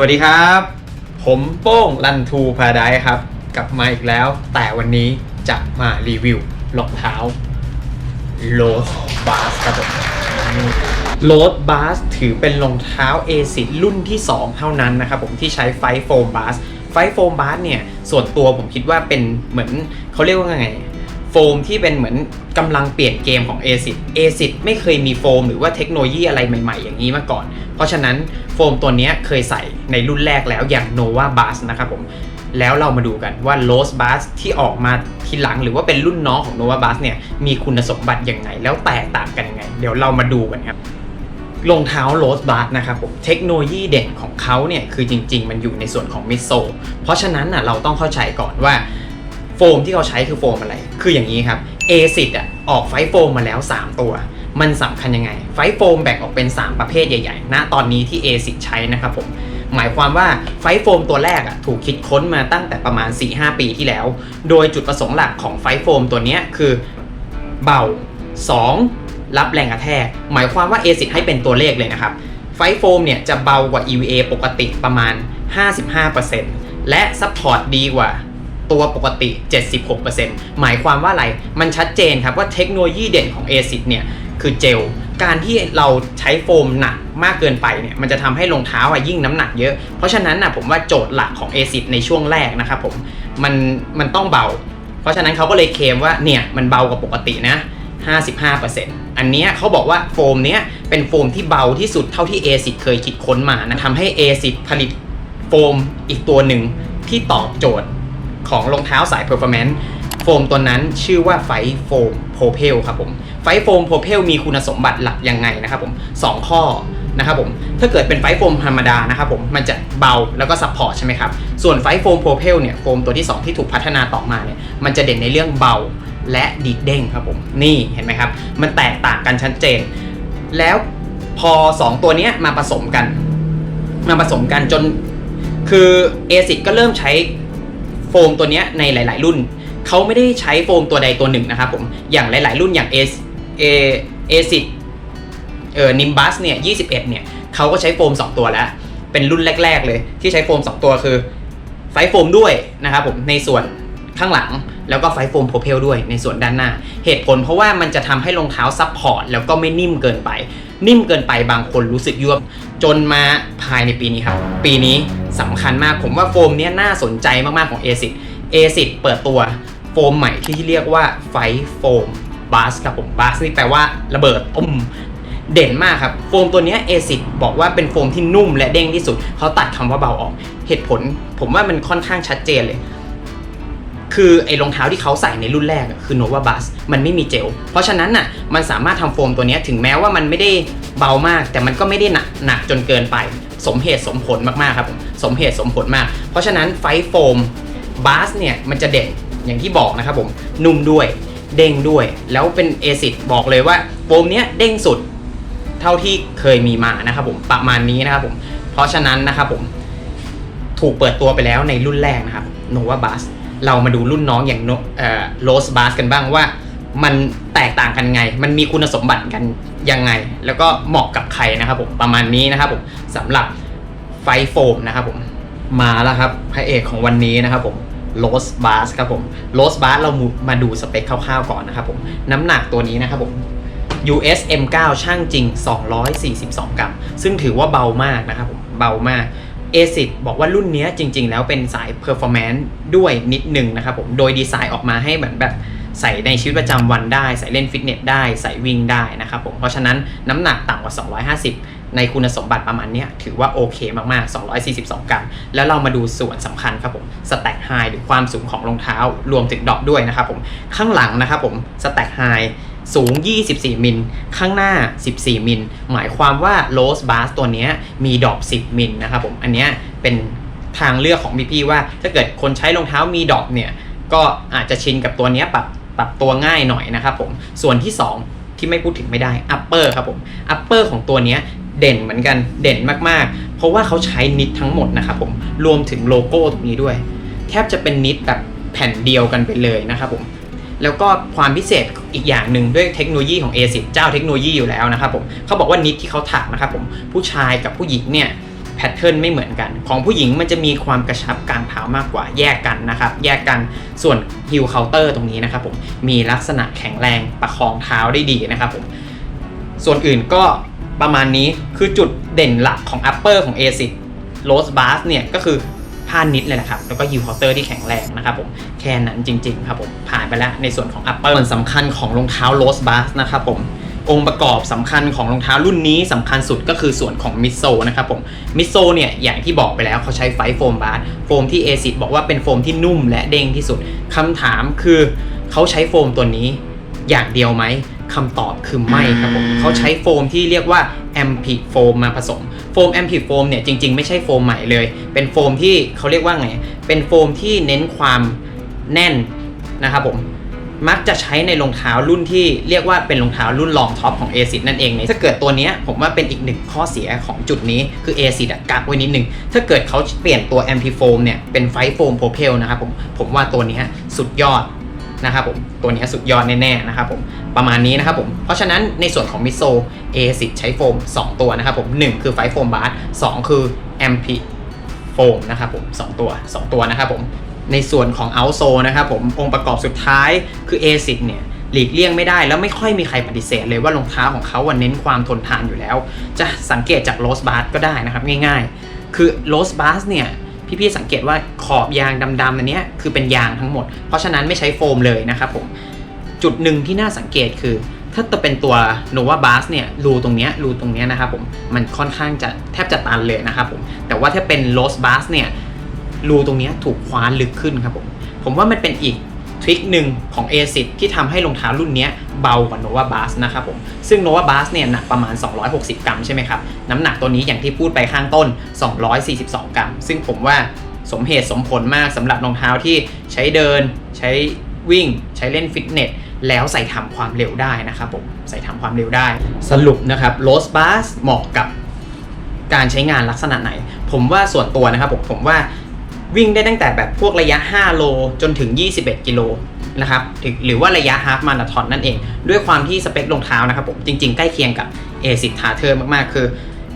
วัสดีครับ ผมโป้งลันทูพาไดครับ กลับมาอีกแล้ว แต่วันนี้จะมารีวิวรองเท้าโ o สบาสครับผมโ o สบาสถือเป็นรองเท้าเอซิรุ่นที่ 2 เท่านั้นนะครับผมที่ใช้ไฟโฟมบาสไฟโฟมบาสเนี่ย ส่วนตัวผมคิดว่าเป็นเหมือนเขาเรียกว่าไง โฟมที่เป็นเหมือนกำลังเปลี่ยนเกมของ a อ i c a อ i c ไม่เคยมีโฟมหรือว่าเทคโนโลยีอะไรใหม่ ๆ อย่างนี้มาก่อน เพราะฉะนั้นโฟมตัวนี้เคยใส่ในรุ่นแรกแล้วอย่าง Nova Bus นะครับผมแล้วเรามาดูกันว่า Rose Bus ที่ออกมาทีหลังหรือว่าเป็นรุ่นน้องของ Nova Bus เนี่ยมีคุณสมบัติยังไง แล้วแตกต่างกันยังไง เดี๋ยวเรามาดูกันครับรองเท้าโรสบาร์นะครับผมเทคโนโลยีเด่นของเขาเนี่ยคือจริง ๆ มันอยู่ในส่วนของมิโซเพราะฉะนั้นน่ะเราต้องเข้าใจก่อนว่า โฟมที่เขาใช้คือโฟมอะไร คืออย่างนี้ครับเอซิดอะออกไฟโฟมมาแล้ว 3 ตัว มันสำคัญยังไง ไฟโฟมแบ่งออกเป็น 3 ประเภทใหญ่ๆณตอนนี้ที่เอซิดใช้นะครับผม หมายความว่าไฟโฟมตัวแรกอะถูกคิดค้นมาตั้งแต่ประมาณ 4-5 ปีที่แล้ว โดยจุดประสงค์หลักของไฟโฟมตัวนี้คือเบา 2. รับแรงกระแทก หมายความว่า ACID ให้เป็นตัวเลขเลยนะครับ ไฟโฟมเนี่ยจะเบากว่า EVA ปกติประมาณ 55%และซัพพอร์ตดีกว่า ตัวปกติ 76%หมายความว่าอะไร มันชัดเจนครับว่าเทคโนโลยีเด่นของ ACID เนี่ยคือเจล การที่เราใช้โฟมหนักมากเกินไปเนี่ยมันจะทำให้รองเท้าอะยิ่งน้ำหนักเยอะ เพราะฉะนั้นนะผมว่าโจทย์หลักของ ACID ในช่วงแรกนะครับผมมันมันต้องเบา เพราะฉะนั้นเขาก็เลยเคลมว่าเนี่ยมันเบากว่าปกตินะ 55%อันเนี้เขาบอกว่าโฟมเนี้ยเป็นโฟมที่เบาที่สุดเท่าที่ ACID เคยคิดค้นมานะทำให้ ACID ผลิตโฟมอีกตัวหนึ่งที่ตอบโจทย์ ของรองเท้าสาย Performance โฟมตัวนั้นชื่อว่าไฟโฟมโพเพลครับผม ไฟโฟมโพเพลมีคุณสมบัติหลักยังไงนะครับผมสองข้อนะครับผม ถ้าเกิดเป็นไฟโฟมธรรมดานะครับผม มันจะเบาแล้วก็ซัพพอร์ตใช่ไหมครับ ส่วนไฟโฟมโพเพลเนี่ยโฟมตัวที่ 2 ที่ถูกพัฒนาต่อมาเนี่ย มันจะเด่นในเรื่องเบาและดีดเด้งครับผม นี่เห็นไหมครับ มันแตกต่างกันชัดเจน แล้วพอ 2 ตัวนี้มาผสมกัน มาผสมกันจนคือ ASIC ก็เริ่มใช้ โฟมตัวนี้ในหลาย ๆ รุ่น เขาไม่ได้ใช้โฟมตัวใดตัวหนึ่งนะครับผมอย่างหลาย ๆ รุ่นอย่าง A A ASIC เออ Nimbus เนี่ย21เนี่ยเขาก็ใช้โฟม 2 ตัวแล้ว เป็นรุ่นแรก ๆ เลย ที่ใช้โฟม 2 ตัวคือ ไฟโฟมด้วยนะครับผมในส่วนข้างหลังแล้วก็ไฟโฟมโพเพลด้วยในส่วนด้านหน้า เหตุผลเพราะว่ามันจะทำให้รองเท้าซับพอร์ตแล้วก็ไม่นิ่มเกินไป นิ่มเกินไปบางคนรู้สึกยวบจนมาภายในปีนี้ครับ ปีนี้ สำคัญมากผมว่าโฟมนี้น่าสนใจมากๆของ ASIC ASIC เปิดตัวโฟมใหม่ที่เรียกว่าไฟโฟมบาสครับผมบาสนี่แปลว่าระเบิดตุ้มเด่นมากครับ โฟมตัวนี้เอซิดบอกว่าเป็นโฟมที่นุ่มและเด้งที่สุด เขาตัดคำว่าเบาออก เหตุผล ผมว่ามันค่อนข้างชัดเจนเลย คือไอ้รองเท้าที่เขาใส่ในรุ่นแรกคือ Nova Bus มันไม่มีเจล เพราะฉะนั้นน่ะมันสามารถทำโฟมตัวนี้ถึงแม้ว่ามันไม่ได้เบามาก แต่มันก็ไม่ได้หนักหนักจนเกินไป สมเหตุสมผลมากๆครับผมสมเหตุสมผลมาก เพราะฉะนั้นไฟโฟมบาสเนี่ยมันจะเด่นอย่างที่บอกนะครับผมนุ่มด้วยเด้งด้วย แล้วเป็นเอซิดบอกเลยว่าโฟมเนี้ยเด้งสุดเท่าที่เคยมีมานะครับผมประมาณนี้นะครับผมเพราะฉะนั้นนะครับผมถูกเปิดตัวไปแล้วในรุ่นแรกนะครับ Nova Bus เรามาดูรุ่นน้องอย่าง No- เอ่อ Rose Bus กันบ้างว่า มันแตกต่างกันไง มันมีคุณสมบัติกันยังไง แล้วก็เหมาะกับใครนะครับผมประมาณนี้นะครับผมสำหรับไฟโฟมนะครับผมมาแล้วครับพระเอกของวันนี้นะครับผม Rose Bus ครับผม Rose Bus เรามาดูสเปคคร่าวๆก่อนนะครับผมน้ำหนักตัวนี้นะครับผม US M9 ช่างจริง 242 กรัม ซึ่งถือว่าเบามากนะครับผมเบามาก ASIC บอกว่ารุ่นนี้จริง ๆ แล้วเป็นสาย performance ด้วยนิดหนึ่งนะครับผม โดยดีไซน์ออกมาให้เหมือนแบบ ใส่ในชีวิตประจำวันได้ ใส่เล่นฟิตเนสได้ ใส่วิ่งได้นะครับผม เพราะฉะนั้นน้ำหนักต่ำกว่า 250 ในคุณสมบัติประมาณนี้ถือว่าโอเคมากๆ 242 กรัม แล้วเรามาดูส่วนสำคัญครับผม stack high หรือความสูงของรองเท้า รวมถึงดอปด้วยนะครับผม ข้างหลังนะครับผม stack high สูง 24 มิล ข้างหน้า 14 มิล หมายความว่า Rose Bus ตัวนี้มีดอป10 มิลนะครับผม อันนี้เป็นทางเลือกของพี่ๆว่า ถ้าเกิดคนใช้รองเท้ามีดอปเนี่ย ก็อาจจะชินกับตัวนี้ปรับ ปรับตัวง่ายหน่อยนะครับผม ส่วนที่ 2 ที่ไม่พูดถึงไม่ได้ Upper ครับผม Upper ของตัวนี้เด่นเหมือนกันเด่นมากๆ เพราะว่าเขาใช้นิดทั้งหมดนะครับผม รวมถึงโลโก้ตรงนี้ด้วย แทบจะเป็นนิดแบบแผ่นเดียวกันไปเลยนะครับผมแล้วก็ความพิเศษอีกอย่างหนึ่งด้วยเทคโนโลยีของ ASIC เจ้าเทคโนโลยีอยู่แล้วนะครับผมเขาบอกว่านิดที่เขาถักนะครับผมผู้ชายกับผู้หญิงเนี่ย แพทเทิร์นไม่เหมือนกัน ของผู้หญิงมันจะมีความกระชับกลางเท้ามากกว่าแยกกันนะครับ แยกกันส่วนฮิลเคาน์เตอร์ตรงนี้นะครับผมมีลักษณะแข็งแรงประคองเท้าได้ดีนะครับผมส่วนอื่นก็ประมาณนี้คือจุดเด่นหลักของ upper ของ ASIC Rose Bars เนี่ยก็คือผ้านิดเลยนะครับ แล้วก็ฮิลเคาน์เตอร์ที่แข็งแรงนะครับผม แค่นั้นจริง ๆ ครับผม ผ่านไปแล้วในส่วนของ upper ส่วนสำคัญของรองเท้า Rose Bars นะครับผม องค์ประกอบสำคัญของรองเท้ารุ่นนี้สำคัญสุดก็คือส่วนของมิโซนะครับผมมิโซเนี่ยอย่างที่บอกไปแล้วเขาใช้ไฟโฟมบาร์โฟมที่เอซิบอกว่าเป็นโฟมที่นุ่มและเด้งที่สุดคำถามคือเขาใช้โฟมตัวนี้อย่างเดียวไหมคำตอบคือไม่ครับผมเขาใช้โฟมที่เรียกว่าแอมพิโฟมมาผสมโฟมแอมพิโฟมเนี่ยจริง ๆ ไม่ใช่โฟมใหม่เลย เป็นโฟมที่เขาเรียกว่าไงเป็นโฟมที่เน้นความแน่นนะครับผม มักจะใช้ในรองเท้ารุ่นที่เรียกว่าเป็นรองเท้ารุ่นรองท็อปของ a อซินั่นเองเนี่ยถ้าเกิดตัวนี้ผมว่าเป็นอีกหนึ่งข้อเสียของจุดนี้คือ a อซิอะกักไว้นิดนึง ถ้าเกิดเขาเปลี่ยนตัว a m p i f o m เนี่ยเป็นไฟโฟมโพเพลนะครับผมผมว่าตัวนี้สุดยอดนะครับผมตัวนี้สุดยอดแน่ๆนะครับผมประมาณนี้นะครับผมเพราะฉะนั้นในส่วนของมิโซ a อซิใช้โฟม 2 ตัวนะครับผม 1 คือไฟโฟมบาร์สคือ a m p i โฟมนะครับผมสองตัว 2 ตัวนะครับผม ในส่วนของ o u t s o นะครับผมองค์ประกอบสุดท้ายคือ ASIC เนี่ยหลีกเลี่ยงไม่ได้แล้วไม่ค่อยมีใครปฏิเสธเลยว่ารองเท้าของเขาวันเน้นความทนทานอยู่แล้ว จะสังเกตจาก Rose b a r ก็ได้นะครับง่ายๆ คือ Rose b a r เนี่ยพี่ๆสังเกตว่าขอบยางดำๆอันนี้คือเป็นยางทั้งหมด เพราะฉะนั้นไม่ใช้โฟมเลยนะครับผมจุดหนึ่งที่น่าสังเกตคือ ถ้าจะเป็นตัว Nova b a s เนี่ยรูตรงเนี้ยรูตรงเนี้ยนะครับผมมันค่อนข้างจะแทบจะตันเลยนะครับผมแต่ว่าถ้าเป็น Rose b a s เนี่ย รูตรงนี้ถูกคว้านลึกขึ้นครับผม ผมว่ามันเป็นอีกทริคหนึ่งของ a s i c ที่ทำให้รองเท้ารุ่นนี้เบากว่า Nova b a s นะครับผม ซึ่ง Nova b a s เนี่ยหนักประมาณ 260 กรัมใช่ไหมครับ น้ำหนักตัวนี้อย่างที่พูดไปข้างต้น 242 กรัม ซึ่งผมว่าสมเหตุสมผลมากสำหรับรองเท้าที่ใช้เดิน ใช้วิ่ง ใช้เล่นฟิตเนสแล้วใส่ทำความเร็วได้นะครับผมใส่ทำความเร็วได้ สรุปนะครับ Rose b a s เหมาะกับการใช้งานลักษณะไหน ผมว่าส่วนตัวนะครับผมผมว่า วิ่งได้ตั้งแต่แบบพวกระยะ 5 โลจนถึง 21 กิโลนะครับหรือว่าระยะฮาฟมาราธอนนั่นเอง ด้วยความที่สเปครองเท้านะครับผมจริงๆ ใกล้เคียงกับ a อซิทาเทอร์มากๆ คือ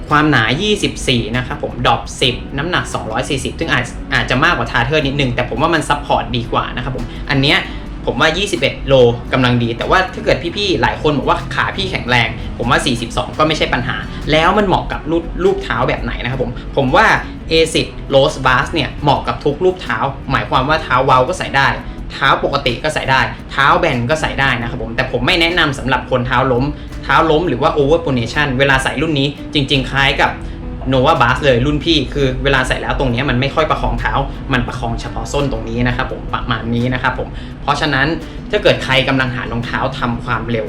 ความหนา 24 นะครับผมดอป10 น้ำหนัก 240 ซึ่งอาจอาจจะมากกว่าทาเทอร์นิดนึง แต่ผมว่ามันซัพพอร์ตดีกว่านะครับผมอันเนี้ย ผมว่า 21 โลกำลังดี แต่ว่าถ้าเกิดพี่ๆ หลายคนบอกว่าขาพี่แข็งแรง ผมว่า 42 ก็ไม่ใช่ปัญหา แล้วมันเหมาะกับรูปรูปเท้าแบบไหนนะครับผม ผมว่า A10 Rose b a s เนี่ย เหมาะกับทุกรูปเท้า หมายความว่าเท้าเวาก็ใส่ได้ เท้าปกติก็ใส่ได้ เท้าแบนก็ใส่ได้นะครับผม แต่ผมไม่แนะนำสำหรับคนเท้าล้ม เท้าล้มหรือว่า overpronation เวลาใส่รุ่นนี้จริง ๆ คล้ายกับ Nova b a s เลยรุ่นพี่คือเวลาใส่แล้วตรงนี้มันไม่ค่อยประคองเท้า มันประคองเฉพาะส้นตรงนี้นะครับผมประมาณนี้นะครับผมเพราะฉะนั้นถ้าเกิดใครกำลังหารองเท้าทำความเร็ว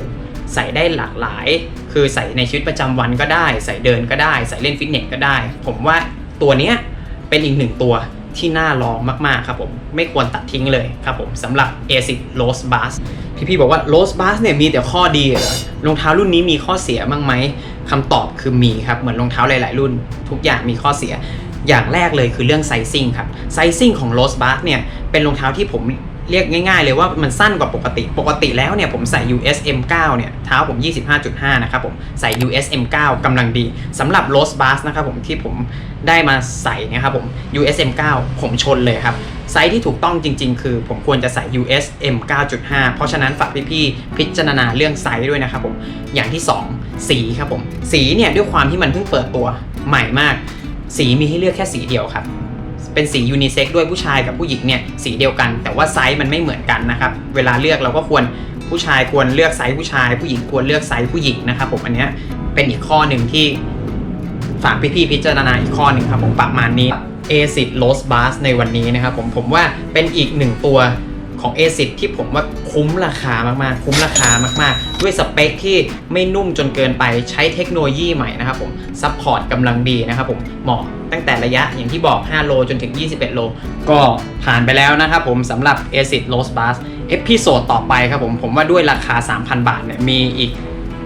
ใส่ได้หลากหลาย คือใส่ในชีวิตประจำวันก็ได้ ใส่เดินก็ได้ ใส่เล่นฟิตเนสก็ได้ ผมว่าตัวเนี้ยเป็นอีกหนึ่งตัวที่น่าลองมาก ๆ ครับผม ไม่ควรตัดทิ้งเลยครับผมสำหรับ ASIC Rose b a s พี่ ๆ บอกว่า Rose b a s เนี่ยมีแต่ข้อดีเหรอรองเท้ารุ่นนี้มีข้อเสียบ้างไหม คำตอบคือมีครับ เหมือนรองเท้าหลาย ๆ รุ่น ทุกอย่างมีข้อเสีย อย่างแรกเลยคือเรื่องไซซิ่งครับ ไซซิ่งของ Rose Bars เนี่ย เป็นรองเท้าที่ผมเรียกง่าย ๆ เลยว่ามันสั้นกว่าปกติ ปกติแล้วเนี่ยผมใส่ US M9 เนี่ย เท้าผม 25.5 นะครับผม ใส่ US M9 กำลังดีสำหรับ Rose Bars นะครับผมที่ผมได้มาใส่เนะครับผม US M9 ผมชนเลยครับ ไซส์ที่ถูกต้องจริง ๆ คือผมควรจะใส่ US M 9.5 เพราะฉะนั้นฝากพี่ๆพิจารณาเรื่องไซส์ด้วยนะครับผม อย่างที่ 2 สีครับผม สีเนี่ยด้วยความที่มันเพิ่งเปิดตัวใหม่มาก สีมีให้เลือกแค่สีเดียวครับ เป็นสียูนิเซ็กด้วยผู้ชายกับผู้หญิงเนี่ยสีเดียวกัน แต่ว่าไซส์มันไม่เหมือนกันนะครับ เวลาเลือกเราก็ควรผู้ชายควรเลือกไซส์ผู้ชาย ผู้หญิงควรเลือกไซส์ผู้หญิงนะครับผมอันนี้เป็นอีกข้อหนึ่งที่ฝากพี่ๆพิจารณาอีกข้อหนึ่งครับผมประมาณนี้ A10 Rose Bars ในวันนี้นะครับผมผมว่าเป็นอีกหนึ่งตัว ของ A10 ที่ผมว่าคุ้มราคามากๆ คุ้มราคามากๆ ด้วยสเปคที่ไม่นุ่มจนเกินไปใช้เทคโนโลยีใหม่นะครับผมซัพพอร์ตกำลังดีนะครับผมเหมาะตั้งแต่ระยะอย่างที่บอก 5 โลจนถึง 21 โล ก็ผ่านไปแล้วนะครับผมสำหรับ A10 Rose Bars เอพิโซดต่อไปครับผมผมว่าด้วยราคา 3,000 บาทเนี่ยมีอีก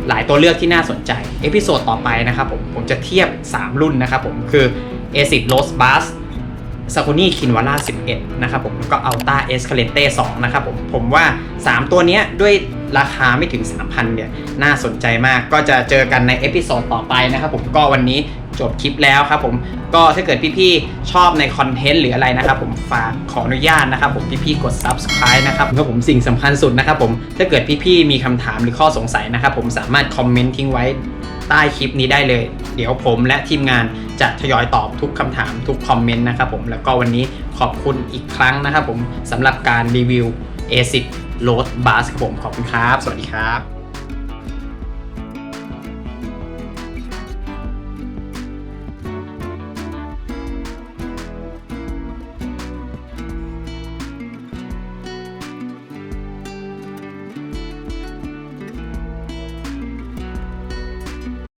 หลายตัวเลือกที่น่าสนใจ เอพิโซดต่อไปนะครับผมผมจะเทียบ 3 รุ่นนะครับผมคือ A10 Rose Bus s a k o n i Kinwara 11 นะครับผมแล้วก็ Alta Escalante 2 นะครับผมผมว่า 3 ตัวนี้ด้วยราคาไม่ถึง 3,000 เนี่ย น่าสนใจมากก็จะเจอกันในเอพิโซดต่อไปนะครับผมก็วันนี้จบคลิปแล้วครับผมก็ถ้าเกิดพี่ๆ ชอบในคอนเทนต์หรืออะไรนะครับผมฝากขออนุญาตนะครับผมพี่ๆ กด subscribe นะครับครับผมสิ่งสำคัญสุดนะครับผมถ้าเกิดพี่ๆ มีคำถามหรือข้อสงสัยนะครับผมสามารถคอมเมนต์ทิ้งไว้ ใต้คลิปนี้ได้เลย เดี๋ยวผมและทีมงานจะทยอยตอบทุกคำถามทุกคอมเมนต์นะครับผมแล้วก็วันนี้ขอบคุณอีกครั้งนะครับผมสำหรับการรีวิว ASIC Road Bus ครับผมขอบคุณครับ สวัสดีครับ